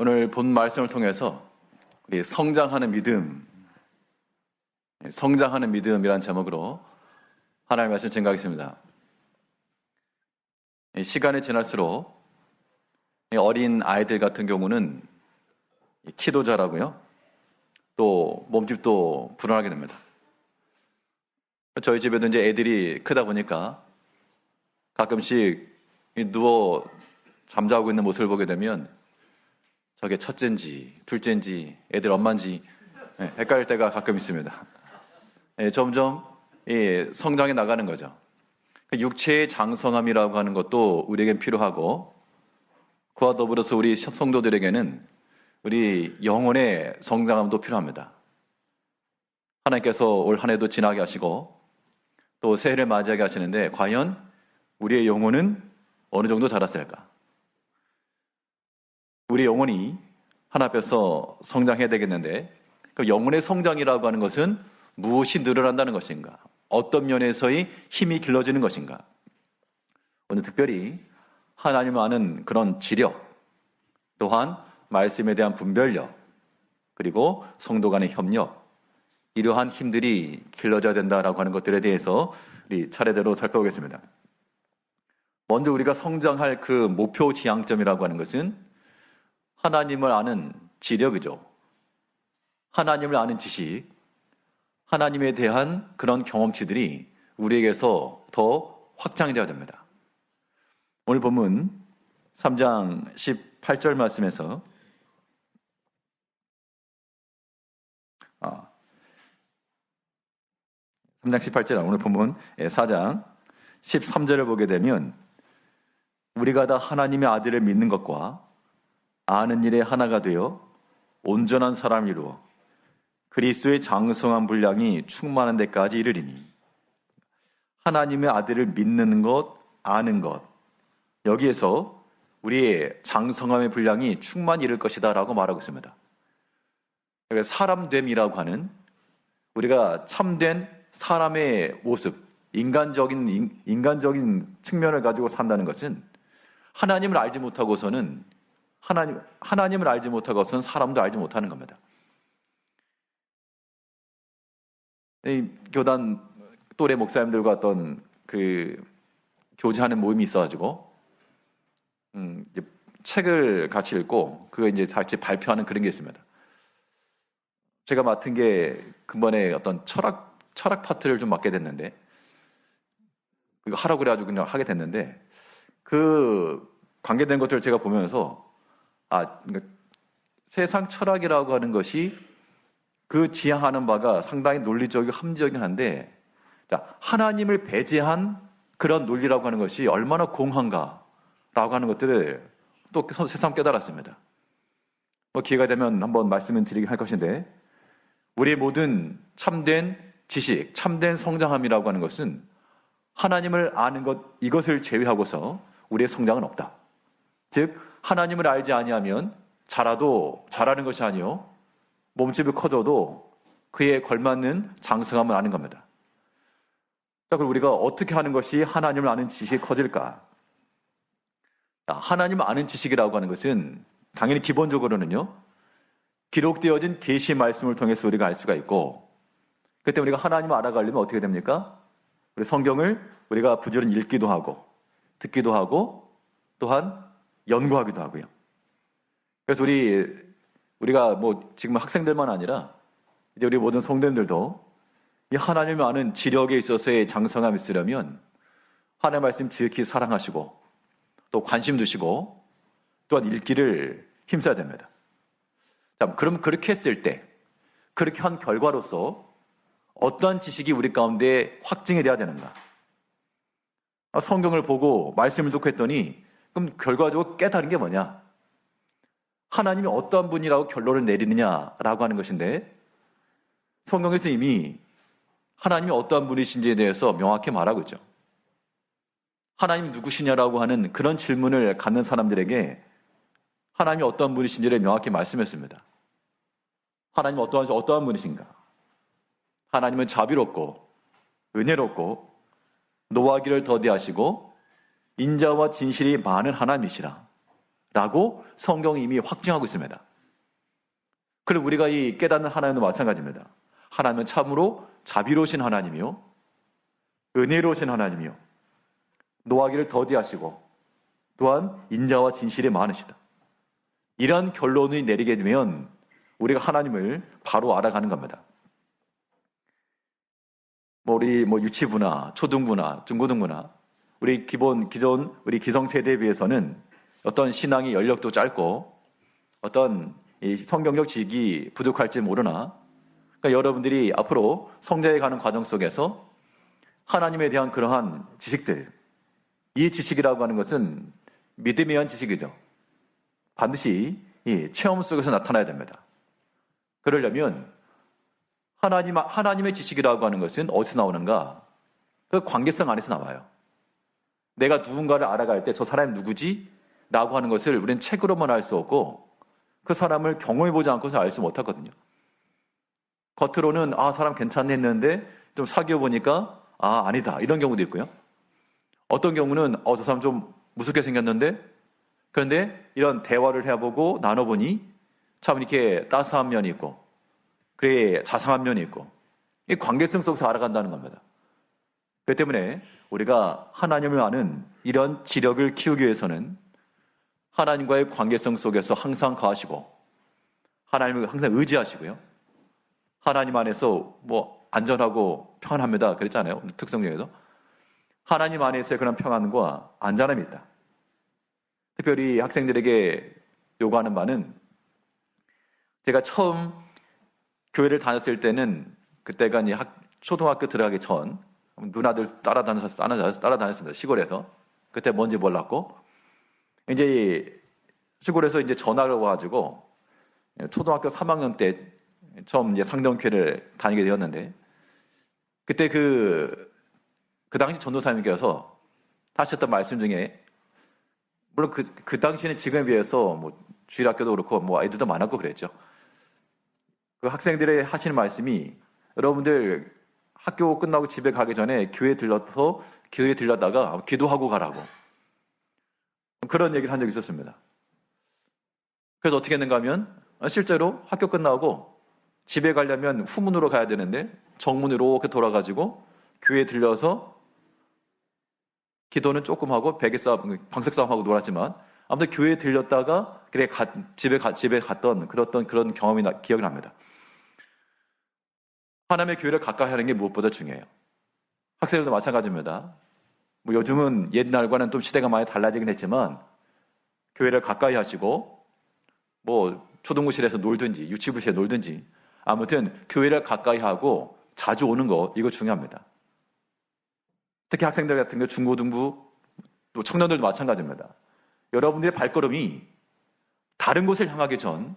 오늘 본 말씀을 통해서 우리 성장하는 믿음, 성장하는 믿음이란 제목으로 하나님의 말씀 증가하겠습니다. 시간이 지날수록 어린 아이들 같은 경우는 키도 자라고요. 또 몸집도 불안하게 됩니다. 저희 집에도 이제 애들이 크다 보니까 가끔씩 누워 잠자고 있는 모습을 보게 되면 저게 첫째인지 둘째인지 애들 엄마인지 예, 헷갈릴 때가 가끔 있습니다. 예, 점점 예, 성장해 나가는 거죠. 그 육체의 장성함이라고 하는 것도 우리에겐 필요하고 그와 더불어서 우리 성도들에게는 우리 영혼의 성장함도 필요합니다. 하나님께서 올 한 해도 지나게 하시고 또 새해를 맞이하게 하시는데 과연 우리의 영혼은 어느 정도 자랐을까? 우리 영혼이 하나 앞에서 성장해야 되겠는데 그 영혼의 성장이라고 하는 것은 무엇이 늘어난다는 것인가? 어떤 면에서의 힘이 길러지는 것인가? 오늘 특별히 하나님을 아는 그런 지력, 또한 말씀에 대한 분별력, 그리고 성도 간의 협력, 이러한 힘들이 길러져야 된다라고 하는 것들에 대해서 우리 차례대로 살펴보겠습니다. 먼저 우리가 성장할 그 목표 지향점이라고 하는 것은 하나님을 아는 지력이죠. 하나님을 아는 지식, 하나님에 대한 그런 경험치들이 우리에게서 더 확장되어야 됩니다. 오늘 본문 3장 18절 말씀에서 아, 3장 18절 오늘 본문 4장 예, 13절을 보게 되면 우리가 다 하나님의 아들을 믿는 것과 아는 일에 하나가 되어 온전한 사람을 이루어 그리스도의 장성한 분량이 충만한 데까지 이르리니 하나님의 아들을 믿는 것, 아는 것 여기에서 우리의 장성함의 분량이 충만히 이를 것이다라고 말하고 있습니다. 사람됨이라고 하는 우리가 참된 사람의 모습, 인간적인 인간적인 측면을 가지고 산다는 것은 하나님을 알지 못하고서는 하나님, 하나님을 알지 못하고서는 사람도 알지 못하는 겁니다. 이 교단 또래 목사님들과 어떤 그 교제하는 모임이 있어가지고 음, 책을 같이 읽고 그거 이제 같이 발표하는 그런 게 있습니다. 제가 맡은 게 근본에 어떤 철학 철학 파트를 좀 맡게 됐는데 그거 하라고 그래가지고 그냥 하게 됐는데 그 관계된 것들을 제가 보면서 아, 그러니까 세상 철학이라고 하는 것이 그 지향하는 바가 상당히 논리적이고 합리적이긴 한데 자, 하나님을 배제한 그런 논리라고 하는 것이 얼마나 공한가라고 하는 것들을 또 세상 깨달았습니다. 뭐 기회가 되면 한번 말씀을 드리긴 할 것인데 우리의 모든 참된 지식, 참된 성장함이라고 하는 것은 하나님을 아는 것 이것을 제외하고서 우리의 성장은 없다. 즉 하나님을 알지 아니하면 자라도 자라는 것이 아니요 몸집이 커져도 그에 걸맞는 장성함을 아는 겁니다. 자, 그럼 우리가 어떻게 하는 것이 하나님을 아는 지식이 커질까? 자, 하나님을 아는 지식이라고 하는 것은 당연히 기본적으로는요. 기록되어진 계시 말씀을 통해서 우리가 알 수가 있고 그때 우리가 하나님을 알아가려면 어떻게 됩니까? 우리 성경을 우리가 부지런히 읽기도 하고 듣기도 하고 또한 연구하기도 하고요. 그래서 우리 우리가 뭐 지금 학생들만 아니라 이제 우리 모든 성도님들도 이 하나님을 아는 지력에 있어서의 장성함이 있으려면 하나님 말씀 지극히 사랑하시고 또 관심 두시고 또한 읽기를 힘써야 됩니다. 자, 그럼 그렇게 했을 때 그렇게 한 결과로서 어떠한 지식이 우리 가운데 확증이 돼야 되는가? 아, 성경을 보고 말씀을 듣고 했더니 그럼 결과적으로 깨달은 게 뭐냐? 하나님이 어떠한 분이라고 결론을 내리느냐라고 하는 것인데 성경에서 이미 하나님이 어떠한 분이신지에 대해서 명확히 말하고 있죠. 하나님이 누구시냐라고 하는 그런 질문을 갖는 사람들에게 하나님이 어떠한 분이신지를 명확히 말씀했습니다. 하나님은 어떠한, 어떠한 분이신가? 하나님은 자비롭고 은혜롭고 노하기를 더디하시고 인자와 진실이 많은 하나님이시라. 라고 성경이 이미 확증하고 있습니다. 그리고 우리가 이 깨닫는 하나님도 마찬가지입니다. 하나님은 참으로 자비로우신 하나님이요. 은혜로우신 하나님이요. 노하기를 더디하시고 또한 인자와 진실이 많으시다. 이런 결론을 내리게 되면 우리가 하나님을 바로 알아가는 겁니다. 뭐 우리 뭐 유치부나 초등부나 중고등부나 우리 기본 기존 우리 기성 세대에 비해서는 어떤 신앙의 연력도 짧고 어떤 성경적 지식이 부족할지 모르나 그러니까 여러분들이 앞으로 성장해 가는 과정 속에서 하나님에 대한 그러한 지식들 이 지식이라고 하는 것은 믿음에 의한 지식이죠. 반드시 이 체험 속에서 나타나야 됩니다. 그러려면 하나님, 하나님의 지식이라고 하는 것은 어디서 나오는가? 그 관계성 안에서 나와요. 내가 누군가를 알아갈 때 저 사람이 누구지? 라고 하는 것을 우리는 책으로만 알 수 없고 그 사람을 경험해 보지 않고서 알 수 못하거든요. 겉으로는 아, 사람 괜찮네 했는데 좀 사귀어 보니까 아, 아니다. 이런 경우도 있고요. 어떤 경우는 어, 저 사람 좀 무섭게 생겼는데 그런데 이런 대화를 해보고 나눠보니 참 이렇게 따스한 면이 있고 그래 자상한 면이 있고 이 관계성 속에서 알아간다는 겁니다. 그렇기 때문에 우리가 하나님을 아는 이런 지력을 키우기 위해서는 하나님과의 관계성 속에서 항상 거하시고 하나님을 항상 의지하시고요. 하나님 안에서 뭐 안전하고 평안합니다. 그랬잖아요. 특성 중에서. 하나님 안에서의 그런 평안과 안전함이 있다. 특별히 학생들에게 요구하는 바는 제가 처음 교회를 다녔을 때는 그때가 이제 학, 초등학교 들어가기 전 누나들 따라다녔, 따라다녔습니다. 시골에서. 그때 뭔지 몰랐고. 이제 시골에서 이제 전화를 와가지고 초등학교 3학년 때 처음 이제 상정교회를 다니게 되었는데 그때 그, 그 당시 전도사님께서 하셨던 말씀 중에 물론 그, 그 당시에는 지금에 비해서 뭐 주일학교도 그렇고 뭐 아이들도 많았고 그랬죠. 그 학생들의 하시는 말씀이 여러분들 학교 끝나고 집에 가기 전에 교회 들러서 교회 들렀다가 기도하고 가라고 그런 얘기를 한 적이 있었습니다. 그래서 어떻게 했는가 하면 실제로 학교 끝나고 집에 가려면 후문으로 가야 되는데 정문으로 이렇게 돌아가지고 교회 들려서 기도는 조금 하고 베개 싸움, 방석 싸움하고 놀았지만 아무튼 교회에 들렸다가 그래 가, 집에 가, 집에 갔던 그랬던 그런 경험이 나, 기억이 납니다. 하나님의 교회를 가까이 하는 게 무엇보다 중요해요. 학생들도 마찬가지입니다. 뭐 요즘은 옛날과는 좀 시대가 많이 달라지긴 했지만 교회를 가까이 하시고 뭐 초등부실에서 놀든지 유치부실에 놀든지 아무튼 교회를 가까이 하고 자주 오는 거 이거 중요합니다. 특히 학생들 같은 거 중고등부 또 청년들도 마찬가지입니다. 여러분들의 발걸음이 다른 곳을 향하기 전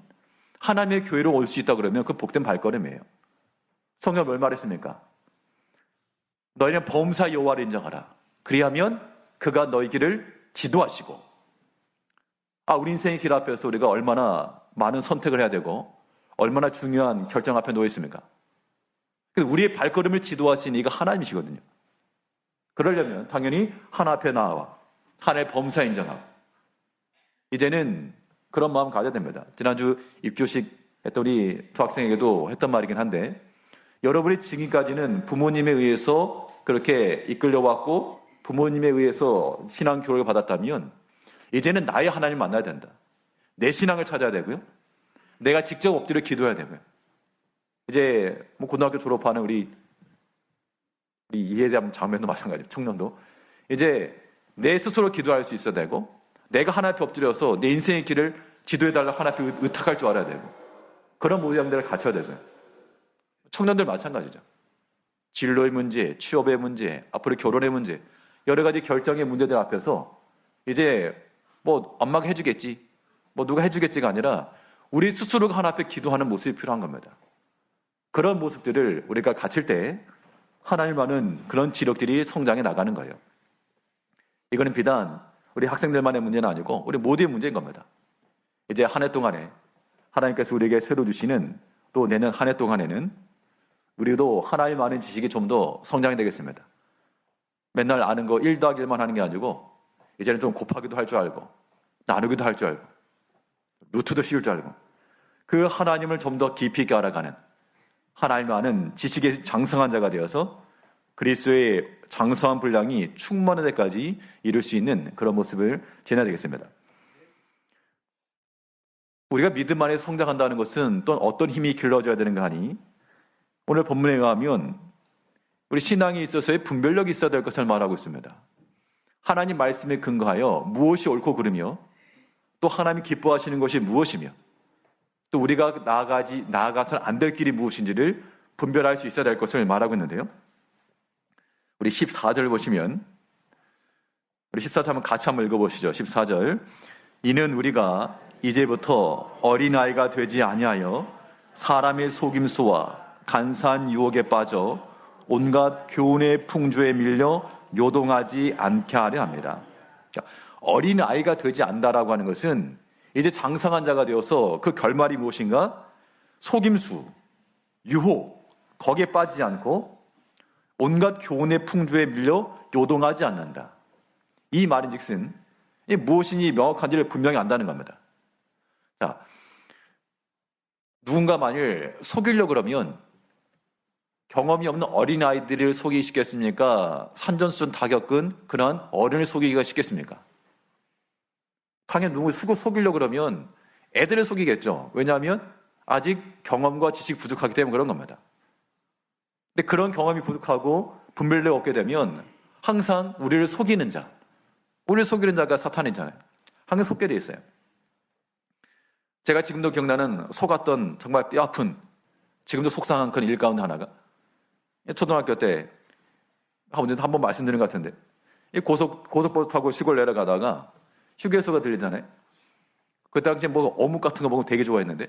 하나님의 교회로 올 수 있다 그러면 그 복된 발걸음이에요. 성경 뭘 말했습니까? 너희는 범사 여호와를 인정하라. 그리하면 그가 너희 길을 지도하시고 아 우리 인생의 길 앞에서 우리가 얼마나 많은 선택을 해야 되고 얼마나 중요한 결정 앞에 놓여 있습니까? 우리의 발걸음을 지도하시는 이가 하나님이시거든요. 그러려면 당연히 하나 앞에 나와 하나의 범사 인정하고 이제는 그런 마음 가져야 됩니다. 지난주 입교식 했던 우리 두 학생에게도 했던 말이긴 한데 여러분이 지금까지는 부모님에 의해서 그렇게 이끌려왔고 부모님에 의해서 신앙 교육을 받았다면 이제는 나의 하나님 만나야 된다. 내 신앙을 찾아야 되고요. 내가 직접 엎드려 기도해야 되고요. 이제 뭐 고등학교 졸업하는 우리 우리 대한 장면도 마찬가지, 청년도 이제 내 스스로 기도할 수 있어야 되고 내가 하나 앞에 엎드려서 내 인생의 길을 지도해달라 하나 앞에 의탁할 줄 알아야 되고 그런 모양들을 갖춰야 되고요. 청년들 마찬가지죠. 진로의 문제, 취업의 문제, 앞으로 결혼의 문제, 여러 가지 결정의 문제들 앞에서 이제 뭐 엄마가 해주겠지, 뭐 누가 해주겠지가 아니라 우리 스스로가 하나 앞에 기도하는 모습이 필요한 겁니다. 그런 모습들을 우리가 갖출 때 하나님과는 그런 지력들이 성장해 나가는 거예요. 이거는 비단 우리 학생들만의 문제는 아니고 우리 모두의 문제인 겁니다. 이제 한 해 동안에 하나님께서 우리에게 새로 주시는 또 내년 한 해 동안에는 우리도 하나의 많은 지식이 좀 더 성장이 되겠습니다. 맨날 아는 거 1 더하기 1만 하는 게 아니고 이제는 좀 곱하기도 할 줄 알고 나누기도 할 줄 알고 루트도 씌울 줄 알고 그 하나님을 좀 더 깊이 있게 알아가는 하나님 아는 지식의 장성한 자가 되어서 그리스도의 장성한 분량이 충만한 데까지 이룰 수 있는 그런 모습을 지내야 되겠습니다. 우리가 믿음 안에 성장한다는 것은 또 어떤 힘이 길러져야 되는가 하니 오늘 본문에 의하면 우리 신앙에 있어서의 분별력이 있어야 될 것을 말하고 있습니다. 하나님 말씀에 근거하여 무엇이 옳고 그르며 또 하나님이 기뻐하시는 것이 무엇이며 또 우리가 나아가지 나아가서는 안 될 길이 무엇인지를 분별할 수 있어야 될 것을 말하고 있는데요. 우리 14절 보시면 우리 14절 한번 같이 한번 읽어보시죠. 14절 이는 우리가 이제부터 어린아이가 되지 아니하여 사람의 속임수와 간사한 유혹에 빠져 온갖 교훈의 풍조에 밀려 요동하지 않게 하려 합니다. 어린 아이가 되지 않다라고 하는 것은 이제 장성한 자가 되어서 그 결말이 무엇인가? 속임수, 유혹, 거기에 빠지지 않고 온갖 교훈의 풍조에 밀려 요동하지 않는다. 이 말인 즉슨 무엇이니 명확한지를 분명히 안다는 겁니다. 자, 누군가 만일 속이려 그러면 경험이 없는 어린아이들을 속이기 쉽겠습니까? 산전수전 다 겪은 그런 어른을 속이기가 쉽겠습니까? 당연히 누구 수고 속이려 그러면 애들을 속이겠죠. 왜냐하면 아직 경험과 지식 부족하기 때문에 그런 겁니다. 근데 그런 경험이 부족하고 분별력 없게 되면 항상 우리를 속이는 자, 우리를 속이는 자가 사탄이잖아요. 항상 속게 돼 있어요. 제가 지금도 기억나는 속았던 정말 뼈 아픈 지금도 속상한 그런 일 가운데 하나가 초등학교 때 아버지 한번 말씀드린 것 같은데 고속 고속버스 타고 시골 내려가다가 휴게소가 들리잖아요. 그 당시에 뭐 어묵 같은 거 먹으면 되게 좋아했는데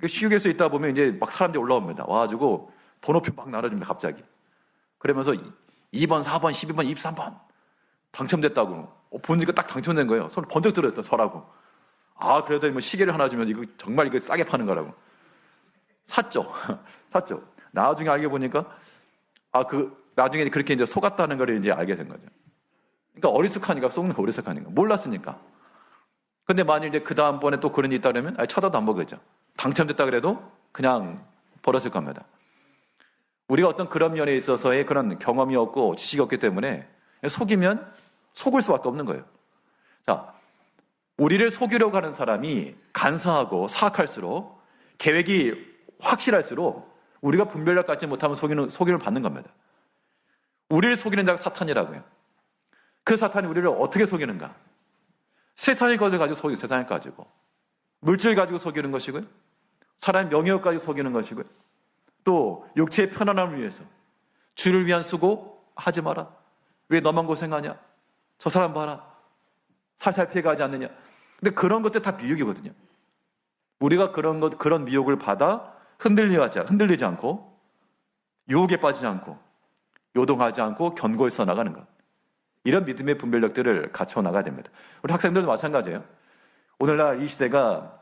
그 휴게소 있다 보면 이제 막 사람들이 올라옵니다. 와가지고 번호표 막 나눠줍니다. 갑자기. 그러면서 2번, 4번, 12번, 23번 당첨됐다고 어, 보니까 딱 당첨된 거예요. 손을 번쩍 들었다 서라고. 아 그래도 뭐 시계를 하나 주면 이거 정말 이거 싸게 파는 거라고. 샀죠. 샀죠. 나중에 알게 보니까 아 그 나중에 그렇게 이제 속았다는 걸 이제 알게 된 거죠. 그러니까 어리숙하니까 속는 거 어리숙하니까 몰랐으니까. 근데 만일 이제 그 다음번에 또 그런 일이 있다 그러면 아니 쳐다도 안 보겠죠. 당첨됐다 그래도 그냥 버렸을 겁니다. 우리가 어떤 그런 면에 있어서의 그런 경험이 없고 지식이 없기 때문에 속이면 속을 수밖에 없는 거예요. 자, 우리를 속이려고 하는 사람이 간사하고 사악할수록 계획이 확실할수록 우리가 분별력 갖지 못하면 속이는, 속임을 받는 겁니다. 우리를 속이는 자가 사탄이라고요. 그 사탄이 우리를 어떻게 속이는가? 세상의 것을 가지고 속이고 세상을 가지고 물질 가지고 속이는 것이고요. 사람의 명예를 가지고 속이는 것이고요. 또 육체의 편안함을 위해서 주를 위한 수고 하지 마라. 왜 너만 고생하냐? 저 사람 봐라. 살살 피해가지 않느냐? 근데 그런 것들 다 미혹이거든요. 우리가 그런 것, 그런 미혹을 받아 흔들리지, 흔들리지 않고 유혹에 빠지지 않고 요동하지 않고 견고히 서 나가는 것. 이런 믿음의 분별력들을 갖춰 나가야 됩니다. 우리 학생들도 마찬가지예요. 오늘날 이 시대가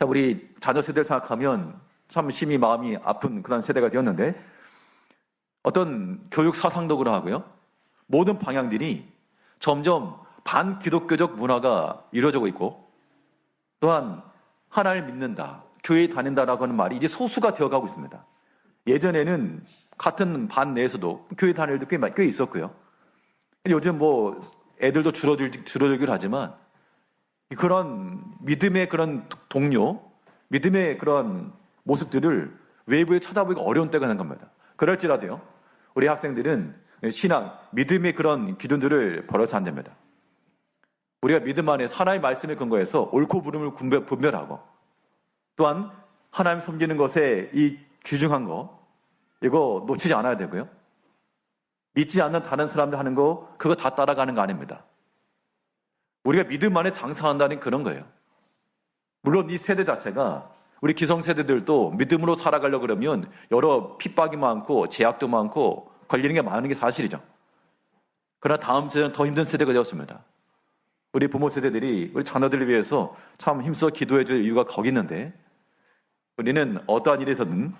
우리 자녀 세대를 생각하면 참 심히 마음이 아픈 그런 세대가 되었는데 어떤 교육 사상도 그러하고요. 모든 방향들이 점점 반기독교적 문화가 이루어지고 있고 또한 하나를 믿는다, 교회에 다닌다라고 하는 말이 이제 소수가 되어가고 있습니다. 예전에는 같은 반 내에서도 교회 다닐 때 꽤, 꽤 있었고요. 요즘 뭐 애들도 줄어들, 줄어들긴 하지만 그런 믿음의 그런 동료, 믿음의 그런 모습들을 외부에 찾아보기가 어려운 때가 있는 겁니다. 그럴지라도요, 우리 학생들은 신앙, 믿음의 그런 기준들을 버려서 안 됩니다. 우리가 믿음 안에 하나의 말씀에 근거해서 옳고 부름을 분별하고 또한 하나님 섬기는 것에 이 귀중한 거 이거 놓치지 않아야 되고요. 믿지 않는 다른 사람들 하는 거 그거 다 따라가는 거 아닙니다. 우리가 믿음 안에 장사한다는 그런 거예요. 물론 이 세대 자체가 우리 기성 세대들도 믿음으로 살아가려 그러면 여러 핍박이 많고 제약도 많고 걸리는 게 많은 게 사실이죠. 그러나 다음 세대는 더 힘든 세대가 되었습니다. 우리 부모 세대들이 우리 자녀들을 위해서 참 힘써 기도해 줄 이유가 거기 있는데 우리는 어떠한 일에서든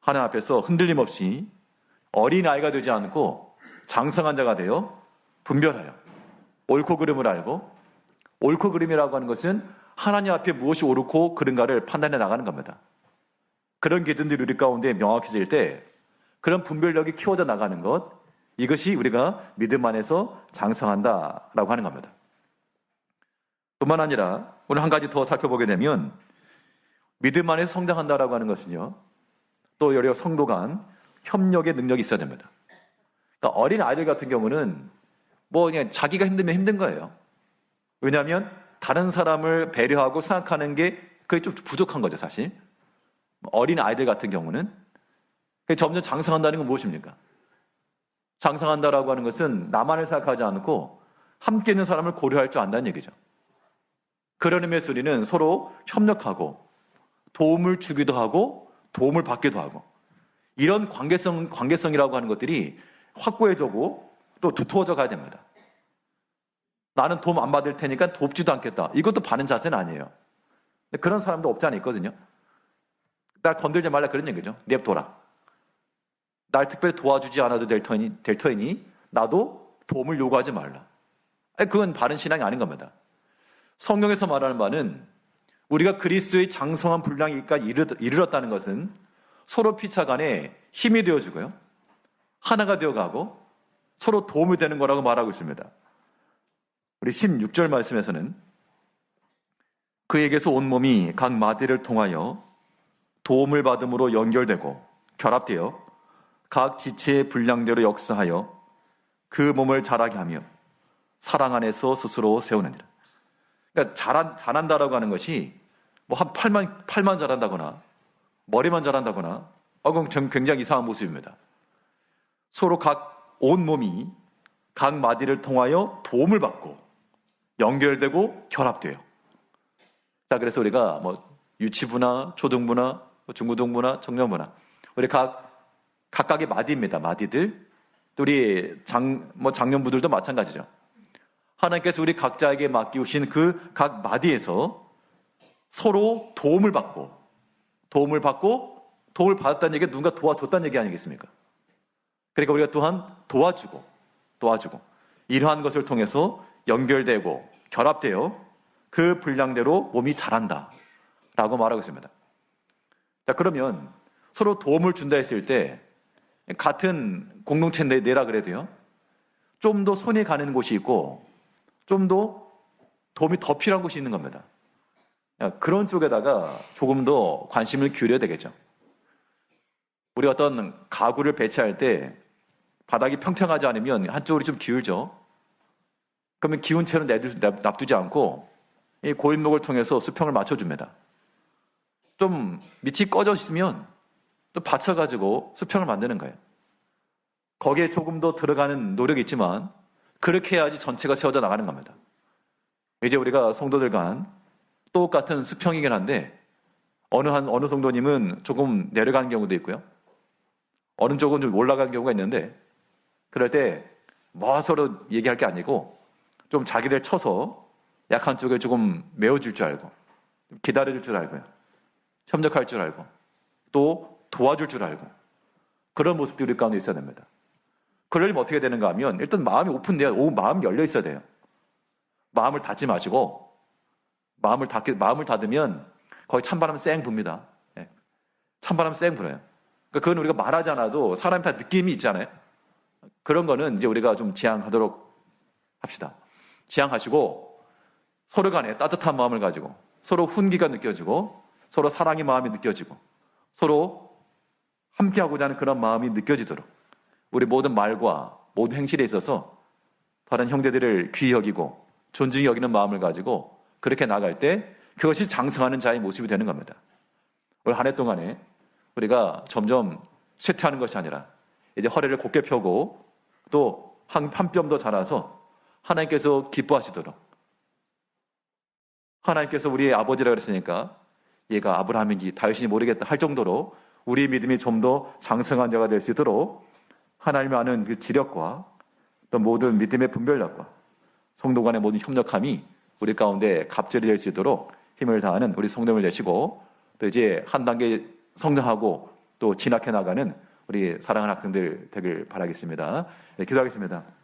하나님 앞에서 흔들림 없이 어린 아이가 되지 않고 장성한 자가 되어 분별하여 옳고 그름을 알고 옳고 그름이라고 하는 것은 하나님 앞에 무엇이 옳고 그른가를 판단해 나가는 겁니다. 그런 기준들이 우리 가운데 명확해질 때 그런 분별력이 키워져 나가는 것 이것이 우리가 믿음 안에서 장성한다라고 하는 겁니다. 뿐만 아니라 오늘 한 가지 더 살펴보게 되면 믿음 안에서 성장한다라고 하는 것은요. 또 여러 성도 간 협력의 능력이 있어야 됩니다. 그러니까 어린 아이들 같은 경우는 뭐 그냥 자기가 힘들면 힘든 거예요. 왜냐하면 다른 사람을 배려하고 생각하는 게 그게 좀 부족한 거죠, 사실. 어린 아이들 같은 경우는 점점 장성한다는 건 무엇입니까? 장성한다라고 하는 것은 나만을 생각하지 않고 함께 있는 사람을 고려할 줄 안다는 얘기죠. 그런 의미에서 우리는 서로 협력하고 도움을 주기도 하고 도움을 받기도 하고 이런 관계성, 관계성이라고 하는 것들이 확고해지고 또 두터워져 가야 됩니다. 나는 도움 안 받을 테니까 돕지도 않겠다. 이것도 바른 자세는 아니에요. 그런 사람도 없지 않아 있거든요. 날 건들지 말라 그런 얘기죠. 냅둬라. 날 특별히 도와주지 않아도 될 터이니, 될 터이니 나도 도움을 요구하지 말라. 그건 바른 신앙이 아닌 겁니다. 성경에서 말하는 바는 우리가 그리스도의 장성한 분량이까지 이르렀다는 것은 서로 피차 간에 힘이 되어주고요. 하나가 되어가고 서로 도움이 되는 거라고 말하고 있습니다. 우리 16절 말씀에서는 그에게서 온 몸이 각 마디를 통하여 도움을 받음으로 연결되고 결합되어 각 지체의 분량대로 역사하여 그 몸을 자라게 하며 사랑 안에서 스스로 세우느니라. 그러니까 잘한, 잘한다라고 하는 것이 뭐 한 팔만, 팔만 잘한다거나 머리만 잘한다거나 어, 그건 굉장히 이상한 모습입니다. 서로 각 온 몸이 각 마디를 통하여 도움을 받고 연결되고 결합돼요. 자, 그래서 우리가 뭐 유치부나 초등부나 뭐 중고등부나 청년부나 우리 각 각각의 마디입니다. 마디들. 우리 장, 뭐 장년부들도 마찬가지죠. 하나님께서 우리 각자에게 맡기우신 그 각 마디에서 서로 도움을 받고, 도움을 받고, 도움을 받았다는 얘기가 누군가 도와줬다는 얘기 아니겠습니까? 그러니까 우리가 또한 도와주고, 도와주고, 이러한 것을 통해서 연결되고, 결합되어 그 분량대로 몸이 자란다. 라고 말하고 있습니다. 자, 그러면 서로 도움을 준다 했을 때 같은 공동체인데 내라 그래도요. 좀 더 손이 가는 곳이 있고 좀 더 도움이 더 필요한 곳이 있는 겁니다. 그런 쪽에다가 조금 더 관심을 기울여야 되겠죠. 우리 어떤 가구를 배치할 때 바닥이 평평하지 않으면 한쪽으로 좀 기울죠. 그러면 기운 채로 놔두지 않고 이 고인목을 통해서 수평을 맞춰줍니다. 좀 밑이 꺼져 있으면 또 받쳐가지고 수평을 만드는 거예요. 거기에 조금 더 들어가는 노력이 있지만 그렇게 해야지 전체가 세워져 나가는 겁니다. 이제 우리가 성도들 간 똑같은 수평이긴 한데 어느 한 어느 성도님은 조금 내려간 경우도 있고요. 어느 쪽은 좀 올라간 경우가 있는데 그럴 때 뭐 서로 얘기할 게 아니고 좀 자기들 쳐서 약한 쪽에 조금 메워줄 줄 알고 기다려줄 줄 알고요. 협력할 줄 알고 또 도와줄 줄 알고 그런 모습들이 우리 가운데 있어야 됩니다. 그러려면 어떻게 되는가 하면 일단 마음이 오픈돼야 오 마음이 열려 있어야 돼요. 마음을 닫지 마시고 마음을 닫 마음을 닫으면 거의 찬바람 쌩 붑니다. 예. 찬바람 쌩 불어요. 그러니까 그건 우리가 말하지 않아도 사람이 다 느낌이 있잖아요. 그런 거는 이제 우리가 좀 지향하도록 합시다. 지향하시고 서로 간에 따뜻한 마음을 가지고 서로 훈기가 느껴지고 서로 사랑의 마음이 느껴지고 서로 함께하고자 하는 그런 마음이 느껴지도록 우리 모든 말과 모든 행실에 있어서 다른 형제들을 귀히 여기고 존중히 여기는 마음을 가지고 그렇게 나갈 때 그것이 장성하는 자의 모습이 되는 겁니다. 올 한 해 동안에 우리가 점점 쇠퇴하는 것이 아니라 이제 허리를 곧게 펴고 또 한뼘 더 자라서 하나님께서 기뻐하시도록 하나님께서 우리의 아버지라 그랬으니까 얘가 아브라함인지 다윗인지 모르겠다 할 정도로 우리 믿음이 좀 더 장성한 자가 될 수 있도록 하나님을 아는 그 지력과 또 모든 믿음의 분별력과 성도 간의 모든 협력함이 우리 가운데 갑절이 될 수 있도록 힘을 다하는 우리 성도를 내시고 또 이제 한 단계 성장하고 또 진학해 나가는 우리 사랑하는 학생들 되길 바라겠습니다. 네, 기도하겠습니다.